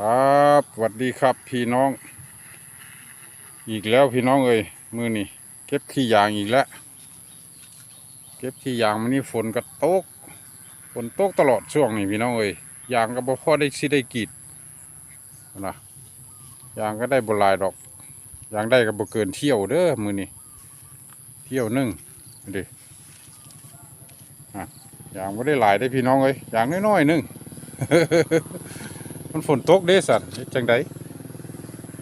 ครับสวัสดีครับพี่น้อง อีกแล้วพี่น้องเอ้ยมือนี่เก็บขี้ยางอีกแล้วเก็บขี้ยางมันนี่ฝนก็ตกฝนตกตลอดช่วงนี้พี่น้องเอ้ยยางก็บ่พอได้สิได้กีดนะยางก็ได้บลายดอกยางได้ก็บ่เกินเที่ยวเด้อมือนี่เที่ยวหนึ่งดิอะยางบ่ได้หลายได้พี่น้องเอ้ยยางน้อยๆหนึ่ง มันฝนตกเด้สัตว์เฮ็ดจังได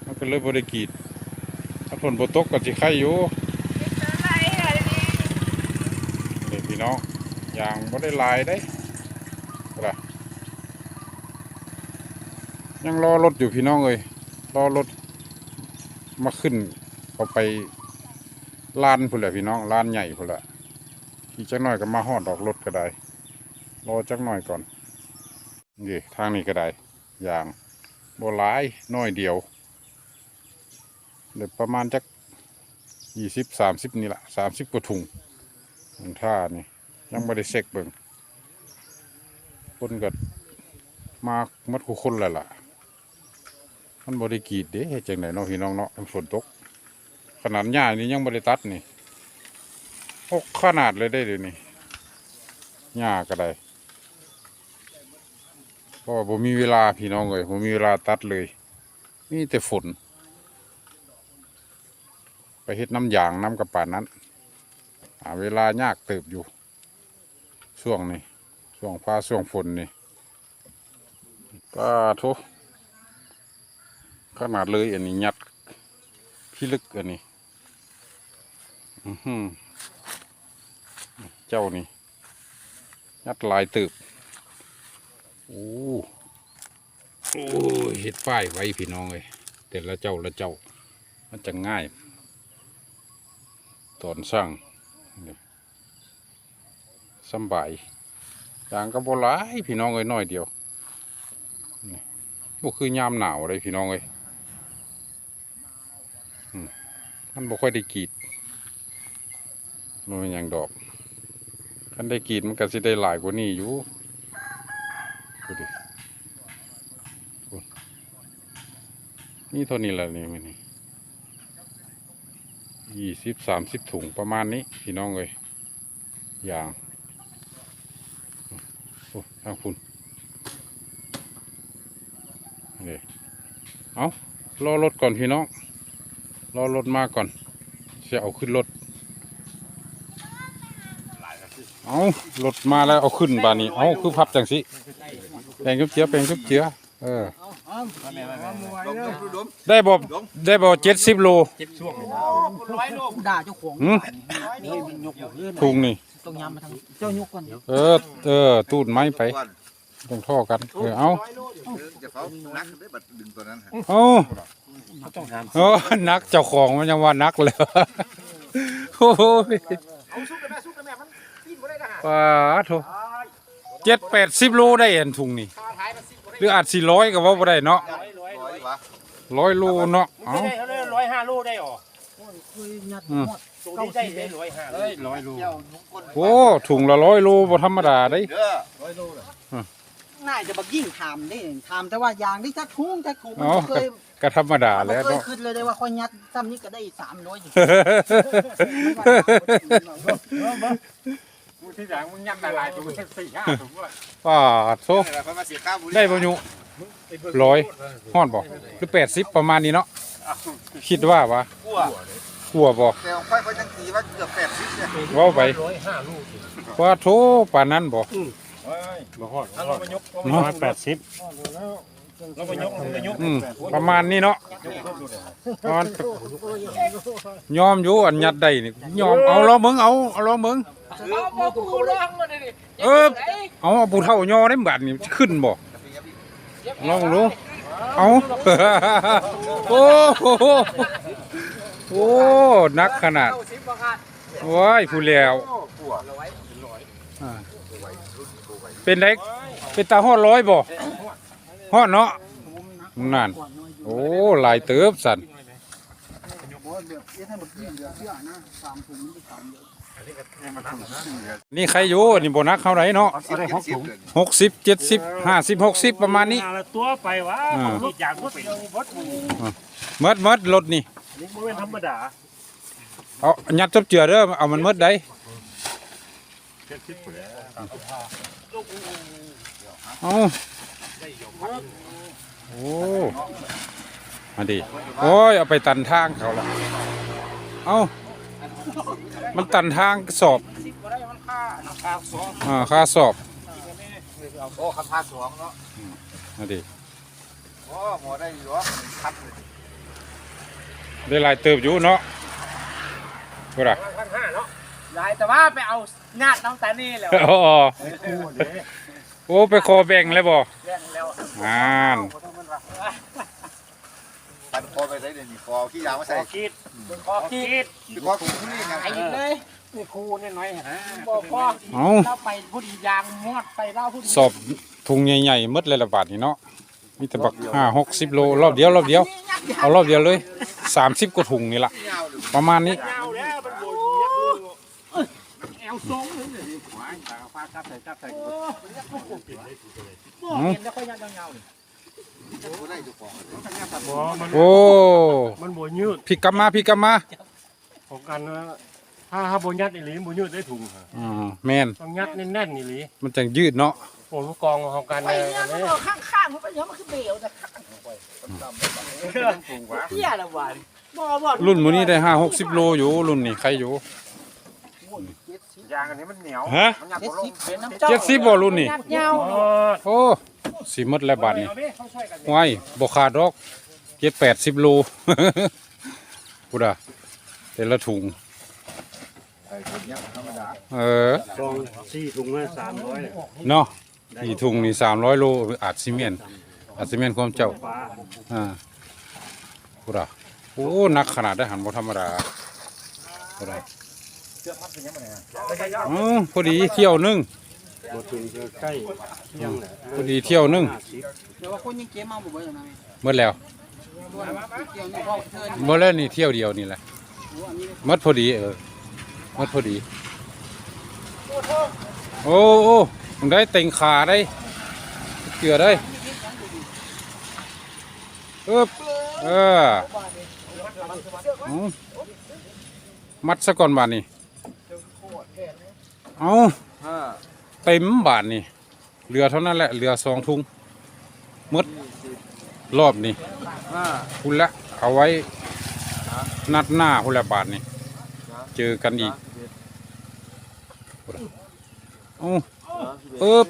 มันก็เลยบ่ได้กรีดถ้าฝนบ่ตกก็สิไข่อยู่นี่พี่น้องยางบ่ได้ลายได้ล่ะยังรอรถอยู่พี่น้องเอ้ยรอรถมาขึ้นเอาไปลานพุ่นแหละพี่น้องลานใหญ่พุ่นแหละอีกจักหน่อยก็มาฮอดดอกรถก็ได้รอจักหน่อยก่อนนี่ทางนี้ก็ได้ อย่างโบหลายน้อยเดียวเดี๋ยวประมาณจักยี่สิบสามสิบนี่แหละสามสิบกว่าถุงถุงท่านี่ยังไม่ได้เช็คเบิ่งคนก็มามัดคู่คนแล้วล่ะ มันบริกรีดเด้จังไหนเนาะพี่น้องเนาะมันฝนตก ขนาดหญ้านี่ยังบริตัดนี่หกขนาดเลยได้เดี๋ยวนี้หญ้าก็ได้ เพราะว่าผมมีเวลาพี่น้องเลยผมมีเวลาตัดเลยมีแต่ฝน ไปเฮ็ดน้ำยางน้ำกระป่านั้นเวลายากเติบอยู่ ช่วงนี้ช่วงฟ้าช่วงฝนนี่ก็ทุขนาดเลยอันนี้ยัดพี่ลึกอันนี้อือหือเจ้านี่ยัดลายเติบ โอ้โอ้เฮ็ดฝ้ายไว้พี่น้องเลยแต่ละเจ้าละเจ้า มันจะง่าย ตอนสร้างสบายอย่างก็บหลายพี่น้องเลยน้อยเดียวนี่บ่คือยามหนาวเลยพี่น้องเลยมันบ่ค่อยได้กีดมันเป็นอย่างดอกคันได้กีดมันก็สิได้หลายกว่านี้อยู่ ดูดินี่เท่านี้แหละนี่มันนี่ยี่สิบสามสิบถุงประมาณนี้พี่น้องเลยอย่างโอ้ทางคุณนี่เอารอรถก่อนพี่น้องรอรถมาก่อนจะเอาขึ้นรถ เอารถมาแล้วเอาขึ้นบานนี้ เอาคือพับจังสิแปลงจุ๊บเจือแปลงจุ๊บเจือเออ ได้บ่ได้บ่เจ็ดสิบโลด่าเจ้าของหืมนี่มันยกหัวเลื่อนถุงนี่ ต้องยำมาทางเจ้ายกก่อนเออ เออ ตูดไม้ไปต้องท่อกัน เออ เอาจะเขานักได้บัดดึงตัวนั้นฮะเอาเออนักเจ้าของมันยังว่านักเลยโอ้ย ป้าโถเจ็ดแปดสิบโลได้เอ็นถุงนี่หรืออาจสี่ร้อยก็ว่าบ่ได้เนาะร้อยวะร้อยโลเนาะเอาไม่ได้เขาเรียกร้อยห้าลูกได้หรอคุยยัดอืมหมดสูนี้ได้ได้ร้อยห้าเลยร้อยลูกเจ้านุกคนโอ้ถุงละร้อยโลบ่ธรรมดาได้เด้อน่าจะบักยิ่งถามนี่ถามแต่ว่ายางนี่จักคุ้งจักคุ้งมันอ๋อบ่เคยก็ธรรมดาบ่แล้วเคยเนาะขึ้นเลยได้ว่าค่อยยัดซ้ำนี้ก็ได้สามร้อยอยู่มึง ที่หลังมึงยัดละลายตัวมึงสี่ห้าถุงว่าป้าโซนี่แหละเขามาเสียค่าบุหรี่ได้บ่ยุร้อยฮอดบ่หรือแปดสิบประมาณนี้เนาะคิดว่าวะกลัวกลัวบ่แต่ของค่อยเขายังตีว่าเกือบแปดสิบเนี่ยเว้าไปร้อยห้าลูกว่าโทปานนั้นบ่มาหอดแล้วเรามายกเนาะแปดสิบเรามายกเรามายกอืมประมาณนี้เนาะประมาณยอมอยู่อันยัดได้นี่ยอมเอาลองมึงเอาเอาลอง มึงเออเอาเอาผู้เฒ่ายอได้บัดนี่ขึ้นบ่ลองดูเอาโอ้โหโอ้นักขนาดว้ายผู้แล้วอ่าเป็นไดเป็นตาฮอดร้อยบ่ฮอดเนาะนั่นโอ้หลายเติบสัน บ่เหลือเดี๋ยวถ้าบักยิ่งเหลือเชื่อนะสามถุงมันจะสามเยอะนี่ใครอยู่นี่โบนัสเท่าไหรเนาะสิบเจ็ดสิบเลยหกสิบเจ็ดสิบห้าสิบหกสิบประมาณนี้งานละตัวไปวะอ่าผมคิดอย่างว่าเป็นวัดหมู่เมดเมดรถนี่นี่มันเป็นธรรมดาเอายัดจบเจือเด้อเอามันเมดได้เจ็ดสิบไปแล้วเอาโอ้มาดิโอ้ยเอาไปตันทางเขาละเอา มันตันทางสอบอ่าค่าสอบโอ้คำพาสองเนาะมาดิโอ้หมอได้อยู่วะคัดเลยได้หลายเติบอยู่เนาะกูล่ะพันห้าเนาะยายแต่ว่าไปเอางาดน้องตานี่แล้วอ๋อโอ้ไปคอแบ่งเลยบ่แย่งแล้วอ่านตั นคอไปได้เดี๋ยวนี้คอขี้ยางมาขใส่อคิดขอคิดคือคอคุ้มนี่ไงไอ้เลยนี่ครูนี่น้อยฮะบอกพ่อเอาเราไปพูดยางมอดไปเล่าพูดสอบถุงใหญ่ๆหมดเลยละบาทนี่เนาะมีแต่บักห้าหกสิบโลรอบเดียวรอบเดียวเอารอบเดียวเลยสามสิบกว่าถุงนี่ละยาวเลยประมาณนี้ยาวแล้วมันโบยยักษ์เลยแอวทรงเลยเนี่ยหัวตาฟ้าจั บใส่จับใส่เห็นแล้วก็ยังเงาๆเลยบ่ได้ทุกของบ่มันโอ้มันโบยืดพี่กลับมาพี่กลับมาของกันนะถ้าถ้าโบยัดอีหลีโบยืดได้ถุงค่ะอ่าแมนต้องยัดแน่นๆอีหลีมันจังยืดเนาะโอ้ลูกกองของกันไปเนี่ยเนี่ยมันบอกข้างๆมันไปเยอะมันคือเบลนะเที่ยละวันบ่บ่รุ่นมื้อนี้ได้ห้าหกสิบโลอยู่รุ่นนี้ใครอยู่ ยางอันนี้มันเหนียวฮะ มันหยัดเจ็ดบ่ลสิงบเป็นน้ำเจ้าเจ็ดสิบบ่รุ่นนี่งัดเงาอ๋อโอ้ สีมดแล้วบาทนี่เอาดิเขาช่วยกันไว้บ่ขาดดอกเจ็ดแปดสิบโลพูดอะแต่ละถุงไอ้คนเนี้ยธรรมดาเออกองสี่ถุงละสามร้อยเนาะนี่ถุงนี่สามร้อยโลอาจซีเมนต์อาจซีเมนต์ความเจ้าฟ้าอ่าพูดอะโอ้หนักขนาดได้หันบ่ธรรมดาพูดอะอ๋อพอดีเที่ยวหนึง บถึงจะใกล้เที่ยงแหละพอดีเที่ยวหนึงห้าสิบเดี๋ยวว่าคนยังเกมมาบ่เบ่ยังไงหมดแล้วเกี่ยวนี่พ่อเทินหมดแล้วนี่เที่ยวเดียวนี่แหละโอ้อันนี้หมดพอดีเออหมดพอดี โอ้โอ้มึงได้เต็งขาได้เกลือได้อึ๊บเออเอามัดซะก่อนบาทนี่เอา ห้า เต็มบาทนี่เรือเท่านั้นแหละเรือสองทุงหมดรอบนี่ห้าคุณละเอาไว้นัดหน้าคุณละบาทนี่เจอกันอีกโอ้ปึ๊บ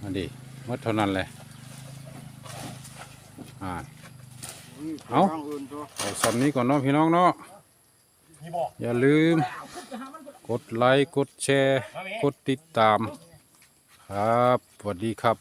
มาดิหมดเท่านั้นเลยอ่าเอาเอาสำนี้ก่อนเนาะพี่น้องเนาะ อย่าลืม กดไลค์ กดแชร์ กดติดตาม ครับสวัสดีครับ